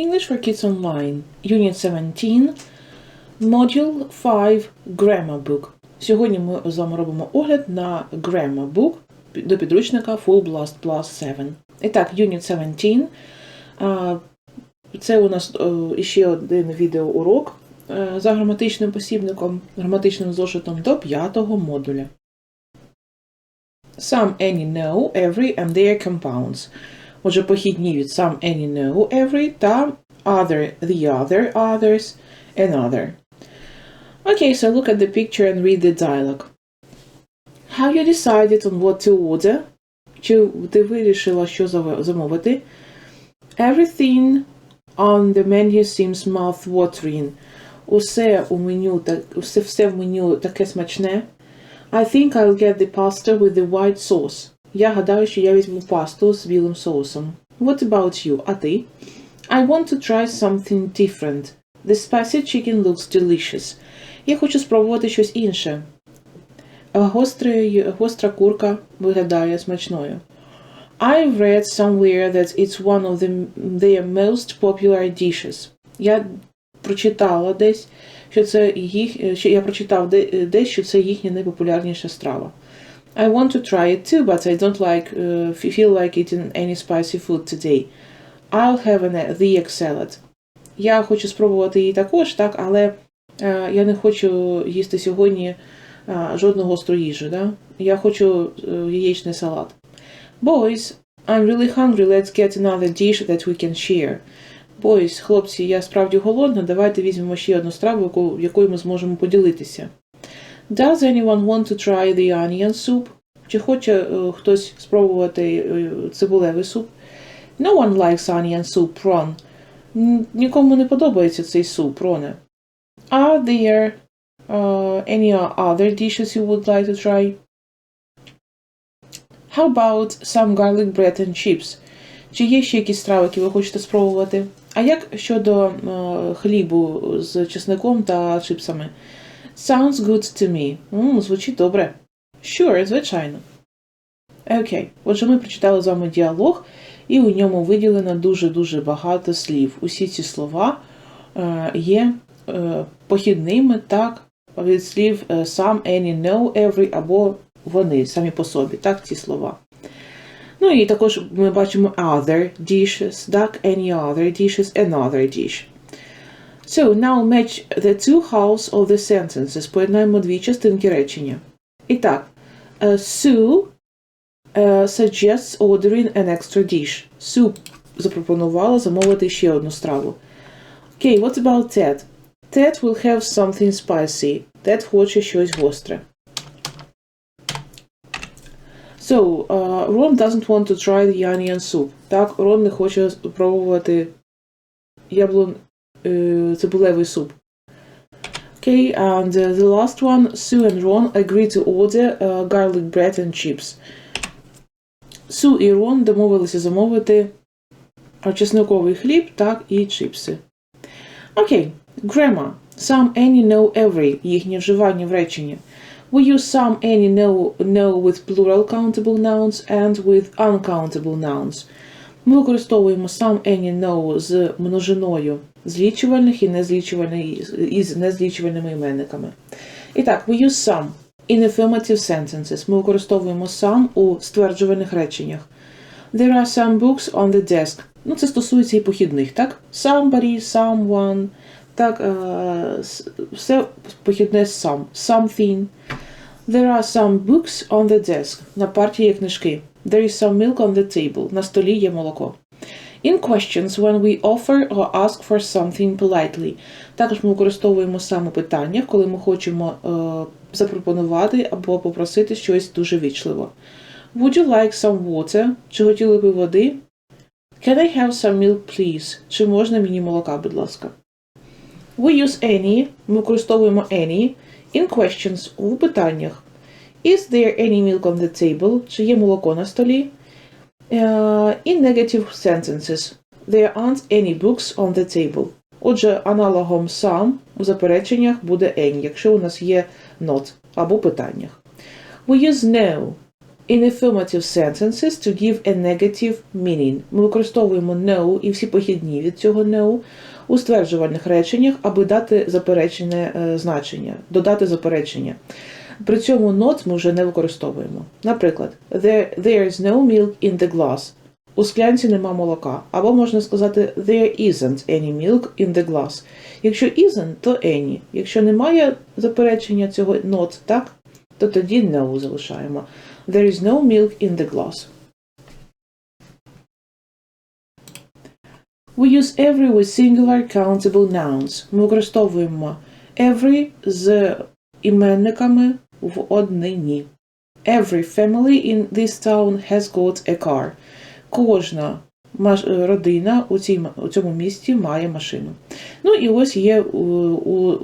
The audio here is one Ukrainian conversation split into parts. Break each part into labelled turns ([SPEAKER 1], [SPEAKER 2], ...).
[SPEAKER 1] English for Kids Online, Unit 17, Module 5 Grammar Book. Сьогодні ми з вами робимо огляд на Grammar Book до підручника Full Blast Plus 7. І так, Unit 17. Це у нас е, іще один відеоурок е, за граматичним посібником, граматичним зошитом до п'ятого модуля. Some, any, no, every and their compounds. Отже, похідні від some, any, no, every та other, the other, others, another. Okay, so look at the picture and read the dialogue. Have you decided on what to order? Чи ти вирішила, що зав- замовити? Everything on the menu seems mouth-watering. Усе у меню, так, усе, все в меню таке смачне. I think I'll get the pasta with the white sauce. Я гадаю, що я візьму пасту з білим соусом. What about you? А ти? I want to try something different. The spicy chicken looks delicious. Я хочу спробувати щось інше. Гострий, гостра курка виглядає смачною. I've read somewhere that it's one of the, their most popular dishes. Я прочитала десь, що це їх, що я прочитав десь, що це їхня найпопулярніша страва. I want to try it too, but I don't like uh, feel like eating any spicy food today. I'll have an, the egg salad. Я хочу спробувати її також, так, але е, я не хочу їсти сьогодні е, жодну гостру. Да? Я хочу е, яєчний салат. Boys, I'm really hungry, let's get another dish that we can share. Boys, хлопці, я справді голодна, давайте візьмемо ще одну страву, якою ми зможемо поділитися. Does anyone want to try the onion soup? Чи хоче е, хтось спробувати е, цибулевий суп? No one likes onion soup. Н- Нікому не подобається цей суп, Роне. Are there uh, any other dishes you would like to try? How about some garlic bread and chips? Чи є ще якісь страви, які ви хочете спробувати? А як щодо е, хлібу з чесником та чипсами? Sounds good to me. М, звучить добре. Sure, звичайно. Окей. Отже, ми прочитали з вами діалог, і у ньому виділено дуже-дуже багато слів. Усі ці слова е, є е, похідними так від слів е, some, any, no, every або вони самі по собі, так, ці слова. Ну і також ми бачимо other dishes, так, any other dishes, another dish. So, now match the two halves of the sentences. Поєднаємо дві частинки речення. І так, е, Sue е, suggests ordering an extra dish. Sue запропонувала замовити ще одну страву. Okay, what about Ted? Ted will have something spicy. Ted хоче щось гостре. So, uh, Ron doesn't want to try the onion soup. Так, Рон не хоче спробувати яблун е, цибулевий суп. Okay, and uh, the last one, Sue and Ron agree to order uh, garlic bread and chips. Су і Рон домовилися замовити а, чесниковий хліб, так, і чипси. Окей, grammar. Some, any, no, every. Їхнє вживання в реченні. We use some, any, no, no with plural countable nouns and with uncountable nouns. Ми використовуємо some, any, no з множиною злічувальних і незлічувальних із незлічувальними іменниками. І так, we use some in affirmative sentences. Ми використовуємо some у стверджувальних реченнях. There are some books on the desk. Ну, це стосується і похідних, так? Somebody, someone. Так, е, все похідне з some. Something. There are some books on the desk. На парті є книжки. There is some milk on the table. На столі є молоко. In questions, when we offer or ask for something politely. Також ми використовуємо саме питання, коли ми хочемо е, запропонувати або попросити щось дуже вічливо. Would you like some water? Чи хотіли би води? Can I have some milk, please? Чи можна мені молока, будь ласка? We use any, ми використовуємо any in questions у питаннях. Is there any milk on the table? Чи є молоко на столі? Uh, in negative sentences, there aren't any books on the table. Отже, аналогом some у запереченнях буде any, якщо у нас є not або питаннях. We use no in affirmative sentences to give a negative meaning. Ми використовуємо no і всі похідні від цього no у стверджувальних реченнях, аби дати заперечене е, значення, додати заперечення. При цьому not ми вже не використовуємо. Наприклад, there, there is no milk in the glass. У склянці нема молока. Або можна сказати there isn't any milk in the glass. Якщо isn't, то any. Якщо немає заперечення цього not, так, то тоді no залишаємо. There is no milk in the glass. We use every with singular countable nouns. Ми використовуємо every з іменниками в однині. Every family in this town has got a car. Кожна родина у, цій, у цьому місті має машину. Ну і ось є у, у,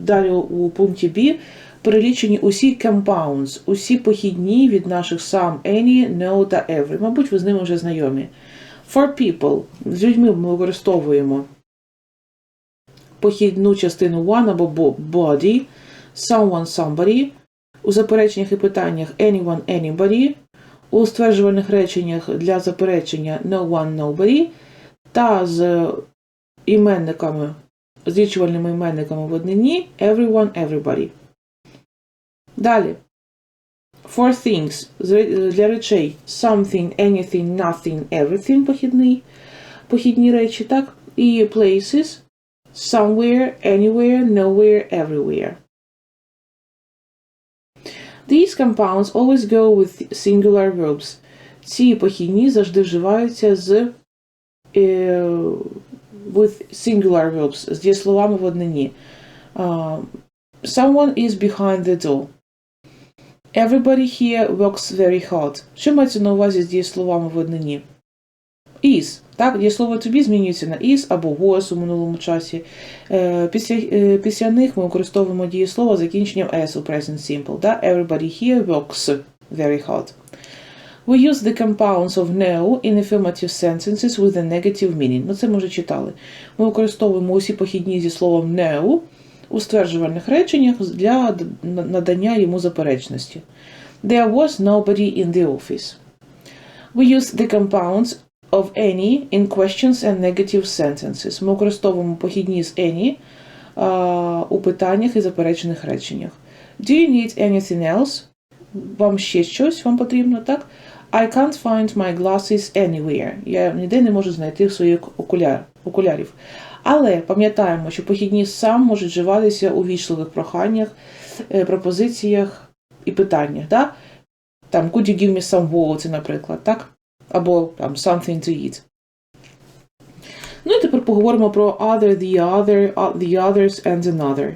[SPEAKER 1] далі у пункті B перелічені усі compounds, усі похідні від наших some, any, no та every. Мабуть, ви з ними вже знайомі. For people з людьми ми використовуємо похідну частину one або body, someone, somebody, у запереченнях і питаннях anyone, anybody, у стверджувальних реченнях для заперечення no one, nobody, та з іменниками, з річувальними іменниками в однині everyone, everybody. Далі. For things для речей something, anything, nothing, everything похідний, похідні речі, так? І places somewhere, anywhere, nowhere, everywhere. These compounds always go with singular verbs. Ці похідні завжди вживаються з е, with singular verbs, з дієсловами в однині. Uh, someone is behind the door. Everybody here works very hard. Що мається на увазі з дієсловами в однині? Is. Так, дієслово to be змінюється на is або was у минулому часі. Е, Після, е, після них ми використовуємо дієслово з закінченням s у present simple. Да? Everybody here works very hard. We use the compounds of no in affirmative sentences with a negative meaning. Ну, це ми вже читали. Ми використовуємо усі похідні зі словом no у стверджувальних реченнях для надання йому заперечності. There was nobody in the office. We use the compounds of any in questions and negative sentences. Ми використовуємо похідні з any а, у питаннях і заперечених реченнях. Do you need anything else? Вам ще щось вам потрібно, так? I can't find my glasses anywhere. Я ніде не можу знайти своїх окуляр, окулярів. Але пам'ятаємо, що похідні сам можуть вживатися у вічливих проханнях, е, пропозиціях і питаннях. Да? Там, could you give me some water, наприклад, так? Або там something to eat. Ну і тепер поговоримо про other, the other, uh, the others and another.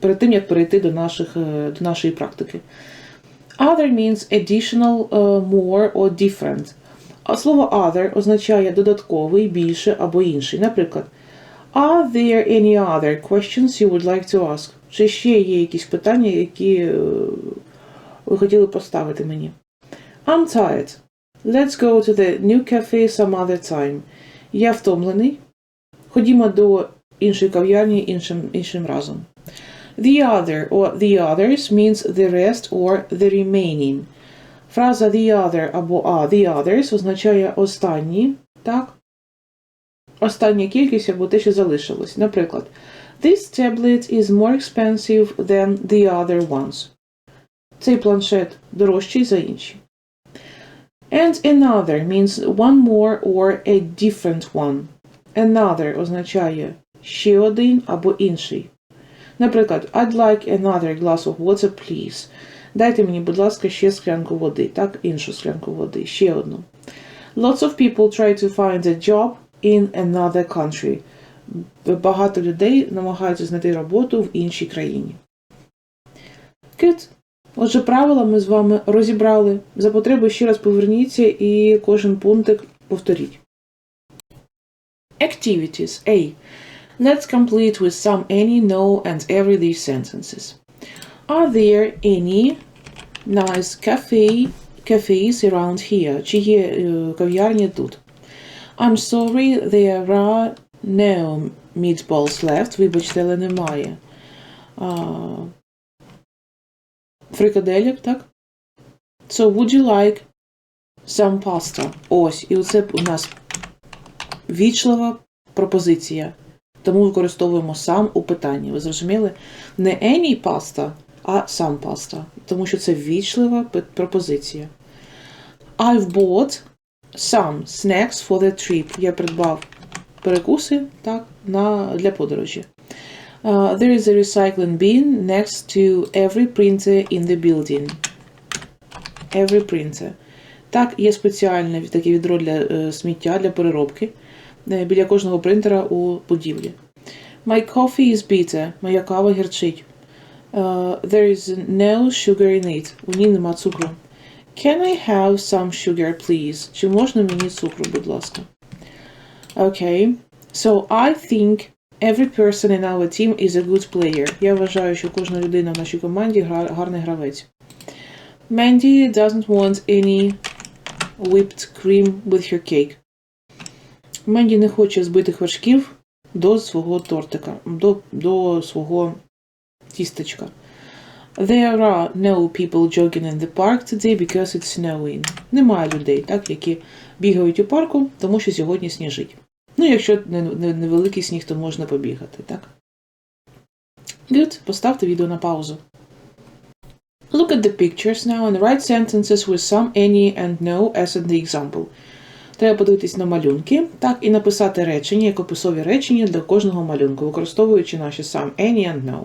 [SPEAKER 1] Перед тим, як перейти до, наших, е, до нашої практики. Other means additional, uh, more or different. А слово other означає додатковий, більше або інший. Наприклад, Are there any other questions you would like to ask? Чи ще є якісь питання, які е, ви хотіли поставити мені? I'm tired. Let's go to the new cafe some other time. Я втомлений. Ходімо до іншої кав'ярні іншим, іншим разом. The other or the others means the rest or the remaining. Фраза the other або a the others означає останні, так? Остання кількість або те, що залишилось. Наприклад, This tablet is more expensive than the other ones. Цей планшет дорожчий за інші. And another means one more or a different one. Another означає ще один або інший. Наприклад, I'd like another glass of water, please. Дайте мені, будь ласка, ще склянку води, так, іншу склянку води, ще одну. Lots of people try to find a job in another country. Багато людей намагаються знайти роботу в іншій країні. Good. Отже, правила ми з вами розібрали. За потреби ще раз поверніться і кожен пунктик повторіть. Activities A. Let's complete with some, any, no, and every these sentences. Are there any nice cafe, cafes around here? Чи є е, кав'ярні тут? I'm sorry, there are no meatballs left. Вибачте, але немає. А, фрикаделек, так? So, would you like some pasta? Ось, і оце у нас вічлива пропозиція. Тому використовуємо сам у питанні. Ви зрозуміли? Не any pasta, а some pasta. Тому що це вічлива пропозиція. I've bought some snacks for the trip. Я придбав перекуси так, на, для подорожі. Uh, there is a recycling bin next to every printer in the building. Every printer. Так, є спеціальне таке відро для е, сміття для переробки е, біля кожного принтера у будівлі. My coffee is bitter. Моя кава гірчить. Uh, there is no sugar in it. У ній нема цукру. Can I have some sugar, please? Чи можна мені цукру, будь ласка? Okay. So I think every person in our team is a good player. Я вважаю, що кожна людина в нашій команді гарний гравець. Mandy doesn't want any whipped cream with her cake. Менді не хоче збитих вершків до свого тортика, до, до свого тістечка. There are no people jogging in the park today because it's snowing. Немає людей, так, які бігають у парку, тому що сьогодні сніжить. Ну, якщо не- не- невеликий сніг, то можна побігати, так? Good. Поставте відео на паузу. Look at the pictures now and write sentences with some, any and no as in the example. Треба подивитись на малюнки, так, і написати речення, як описові речення для кожного малюнку, використовуючи наші some, any and no.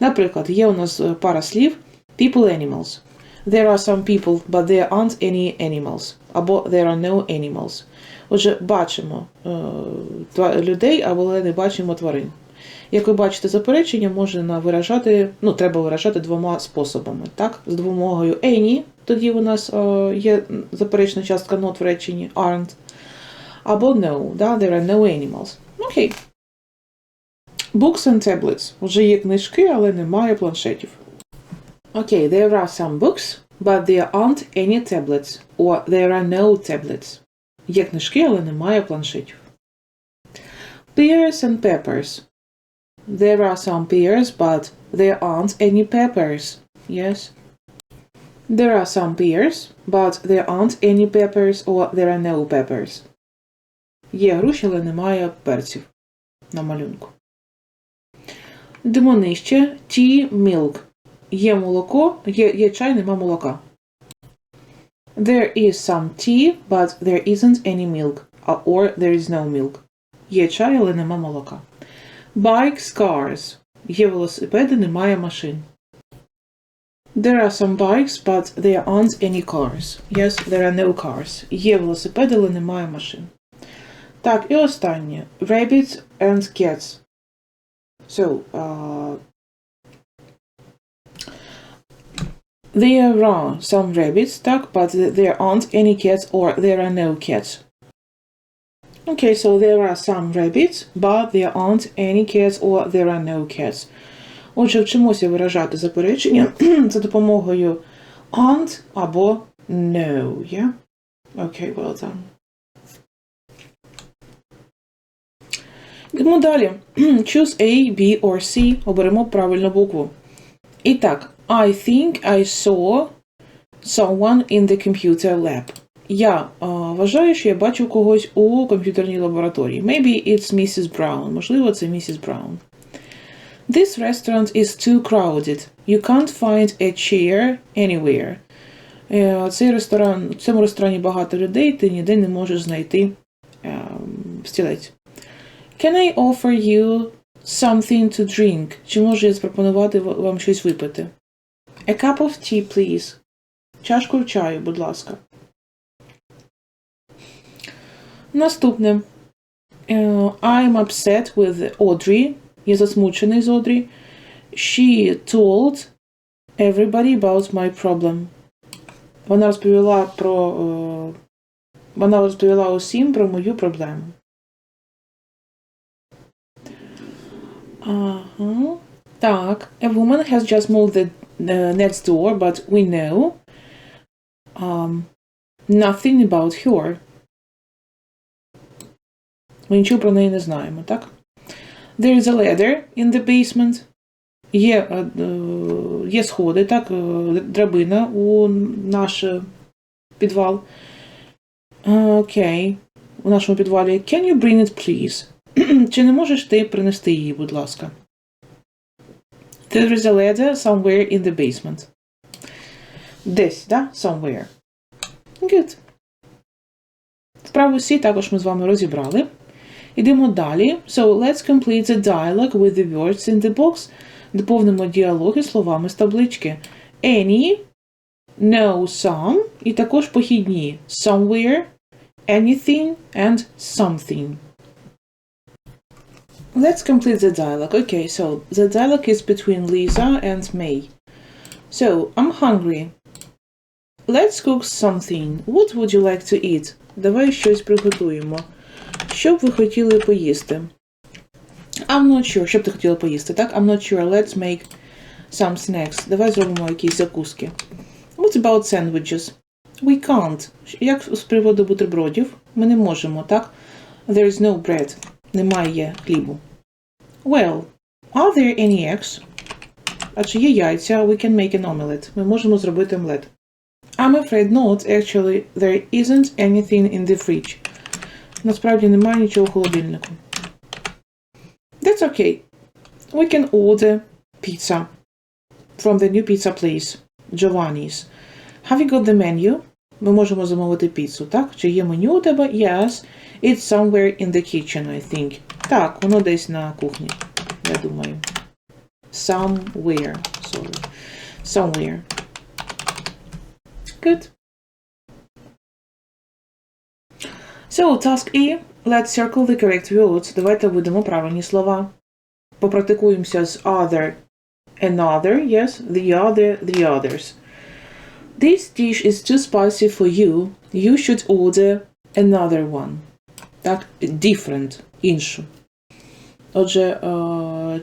[SPEAKER 1] Наприклад, є у нас е, пара слів people animals. There are some people, but there aren't any animals. Або there are no animals. Отже, бачимо е, людей, але не бачимо тварин. Як ви бачите, заперечення можна виражати, ну, треба виражати двома способами. Так? З допомогою any, тоді у нас е, є заперечна частка not в реченні aren't. Або no, да? there are no animals. Окей. Books and tablets. Вже є книжки, але немає планшетів. Окей, there are some books, but there aren't any tablets. Or there are no tablets. Є книжки, але немає планшетів. Pears and peppers. There are some pears, but there aren't any peppers. Yes. There are some pears, but there aren't any peppers or there are no peppers. Є груші, але немає перців на малюнку. Йдемо нижче. Tea, milk. Є молоко, є, є чай, нема молока. There is some tea, but there isn't any milk. А- Or there is no milk. Є чай, але нема молока. Bikes, cars. Є велосипеди, немає машин. There are some bikes, but there aren't any cars. Yes, there are no cars. Є велосипеди, але немає машин. Так, і останнє. Rabbits and cats. So, uh, there are some rabbits, так, but there aren't any cats or there are no cats. Okay, so there are some rabbits, but there aren't any cats or there are no cats. Отже, вчимося виражати заперечення за допомогою aren't або no, yeah? Okay, well done. Йдемо далі. Choose A, B or C. Оберемо правильну букву. І так, I think I saw someone in the computer lab. Я а, вважаю, що я бачив когось у комп'ютерній лабораторії. Maybe it's Mrs. Brown. Можливо, це місіс Браун. This restaurant is too crowded. You can't find a chair anywhere. Е, Цей ресторан, в цьому ресторані багато людей, ти ніде не можеш знайти ем, стілець. Can I offer you something to drink? Чи можу я запропонувати вам щось випити? A cup of tea, please. Чашку чаю, будь ласка. Наступне. Е, I'm upset with Audrey. Я засмучений з Одрі. She told everybody about my problem. Вона розповіла про. е, Вона розповіла усім про мою проблему. Ага. Так. A woman has just moved the next door, but we know um, nothing about her. Ми нічого про неї не знаємо, так? There is a ladder in the basement. Є, е, е, є сходи, так, е, драбина у наш підвал. Окей. У нашому підвалі. Can you bring it, please? Чи не можеш ти принести її, будь ласка? There is a ladder somewhere in the basement. Десь, да? Somewhere. Good. Справи всі також ми з вами розібрали. Ідемо далі. So let's complete the dialogue with the words in the box. Доповнимо діалоги словами з таблички. Any, no, some, і також похідні somewhere, anything and something. Let's complete the dialogue. Okay, so the dialogue is between Lisa and May. So, I'm hungry. Let's cook something. What would you like to eat? Давай щось приготуємо. Що б ви хотіли поїсти? I'm not sure. Що б ти хотіла поїсти, так? I'm not sure. Let's make some snacks. Давай зробимо якісь закуски. What about sandwiches? We can't. Як з приводу бутербродів? Ми не можемо, так? There is no bread. Немає хлібу. Well, are there any eggs? А чи є яйця? We can make an omelette. Ми можемо зробити омлет. I'm afraid not. Actually, there isn't anything in the fridge. Насправді немає нічого в холодильнику. That's okay. We can order pizza from the new pizza place, Giovanni's. Have you got the menu? Ми можемо замовити піцу, так? Чи є меню у тебе? Yes. It's somewhere in the kitchen, I think. Так, воно десь на кухні, я думаю. Somewhere. Sorry. Somewhere. Good. So, task E. Let's circle the correct words. Давайте введемо правильні слова. Попрактикуємося з other, another, yes, the other, the others. This dish is too spicy for you. You should order another one. Так, different, іншу. Отже, е,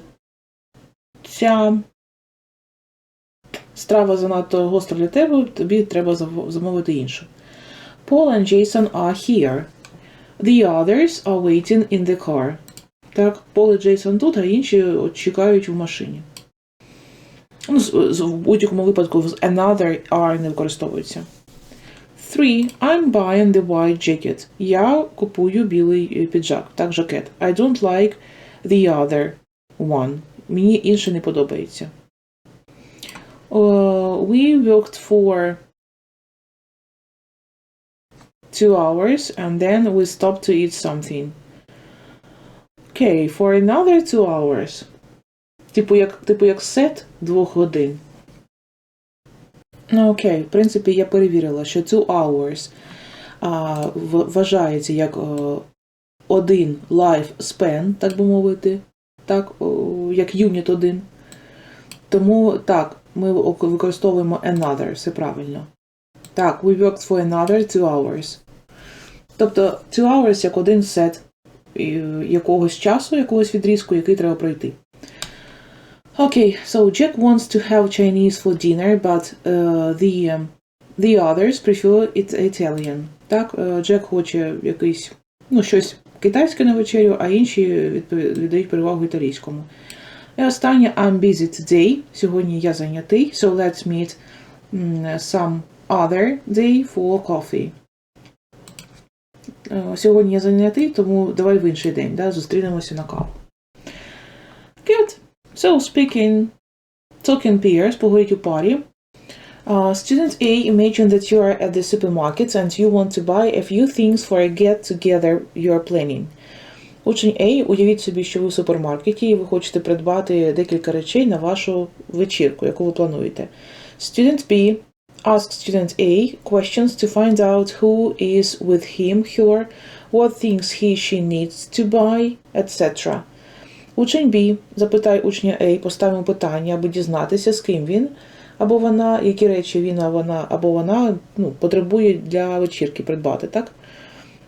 [SPEAKER 1] ця страва занадто гостра для тебе, тобі треба замовити іншу. Paul and Jason are here. The others are waiting in the car. Так, Пол і Джейсон тут, а інші чекають в машині. Ну, в будь-якому випадку another are не використовується. Three. I'm buying the white jacket. Я купую білий е, піджак, так, жакет. I don't like the other one. Мені інше не подобається. Uh, we worked for two hours and then we stopped to eat something. Okay, for another two hours. Типу як, типу як сет двох годин. Ну, окей, в принципі, я перевірила, що two hours а, вважається як о, один life span, так би мовити, так, о, як юніт один. Тому так, ми використовуємо another, все правильно. Так, we worked for another two hours. Тобто two hours як один сет е, якогось часу, якогось відрізку, який треба пройти. Okay, so Jack wants to have Chinese for dinner, but uh, the, um, the others prefer it Italian. Так, е, Джек хоче якийсь, ну, щось китайське на вечерю, а інші віддають перевагу італійському. І останнє I'm busy today. Сьогодні я зайнятий, so let's meet some other day for coffee. Е, Сьогодні я зайнятий, тому давай в інший день, да, зустрінемося на каву. Good. So, speaking, talking peers, поговорить у парі. Uh, student A, imagine that you are at the supermarket and you want to buy a few things for a get-together you are planning. Учень A, уявіть собі, що ви в супермаркеті і ви хочете придбати декілька речей на вашу вечірку, яку ви плануєте. Student B, ask student A questions to find out who is with him, her, what things he, she needs to buy, etc. Учень Б, запитай учня А, постав питання, аби дізнатися, з ким він або вона, які речі він або вона, або вона ну, потребує для вечірки придбати, так?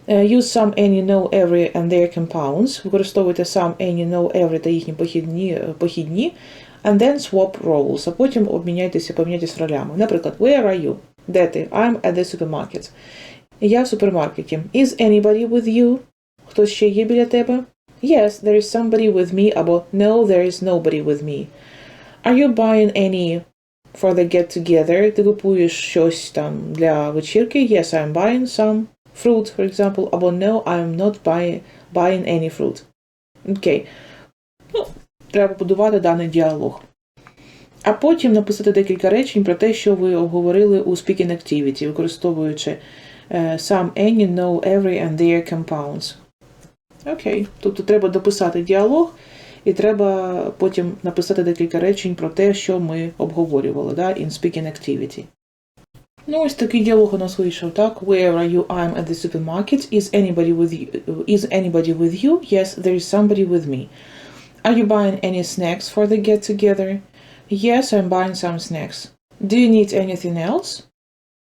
[SPEAKER 1] Е, Use some, any, no, every and their compounds. Використовуйте some, any, no, every та їхні похідні, е, похідні. And then swap roles. А потім обміняйтеся, поміняйтесь ролями. Наприклад, where are you? Де ти? I'm at the supermarket. Я в супермаркеті. Is anybody with you? Хтось ще є біля тебе? Yes, there is somebody with me або No, there is nobody with me. Are you buying any for the get together? Ти купуєш щось там для вечірки? Yes, I'm buying some fruit, for example. Або no, I'm not buy, buying any fruit. Окей. Ну, треба будувати даний діалог. А потім написати декілька речень про те, що ви обговорили у speaking activity, використовуючи е, some, any, no, every and their compounds. Окей. Тобто треба дописати діалог, і треба потім написати декілька речень про те, що ми обговорювали, да, in speaking activity. Ну, ось такий діалог у нас вийшов, так? Where are you? I'm at the supermarket. Is anybody with you? Is anybody with you? Yes, there is somebody with me. Are you buying any snacks for the get together? Yes, I'm buying some snacks. Do you need anything else?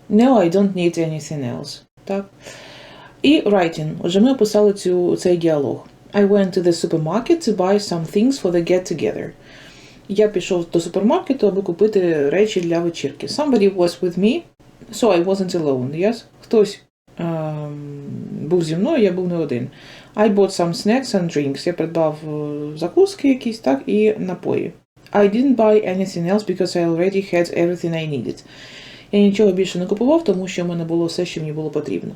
[SPEAKER 1] No, I don't need anything else. Так. І writing. Отже, ми описали цю, цей діалог. I went to the supermarket to buy some things for the get together. Я пішов до супермаркету, аби купити речі для вечірки. Somebody was with me, so I wasn't alone. Yes? Хтось ем, був зі мною, я був не один. I bought some snacks and drinks. Я придбав е, закуски якісь, так, і напої. I didn't buy anything else because I already had everything I needed. Я нічого більше не купував, тому що в мене було все, що мені було потрібно.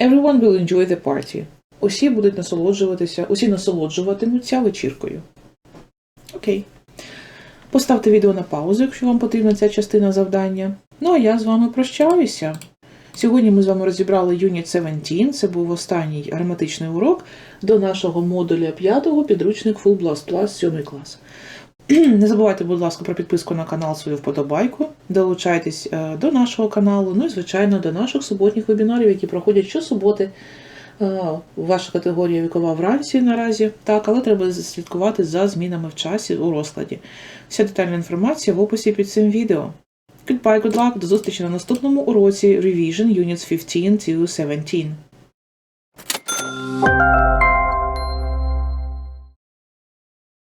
[SPEAKER 1] Everyone will enjoy the party. Усі будуть насолоджуватися, усі насолоджуватимуться вечіркою. Окей. Поставте відео на паузу, якщо вам потрібна ця частина завдання. Ну а я з вами прощаюся. Сьогодні ми з вами розібрали Unit 17, це був останній граматичний урок до нашого модуля 5 підручник Full Blast Plus 7 клас. Не забувайте, будь ласка, про підписку на канал свою вподобайку. Долучайтесь е, до нашого каналу, ну і, звичайно, до наших суботніх вебінарів, які проходять щосуботи. Е, Ваша категорія вікова вранці наразі, так, але треба слідкувати за змінами в часі у розкладі. Вся детальна інформація в описі під цим відео. Goodbye, good luck, до зустрічі на наступному уроці Revision Units 15 to 17.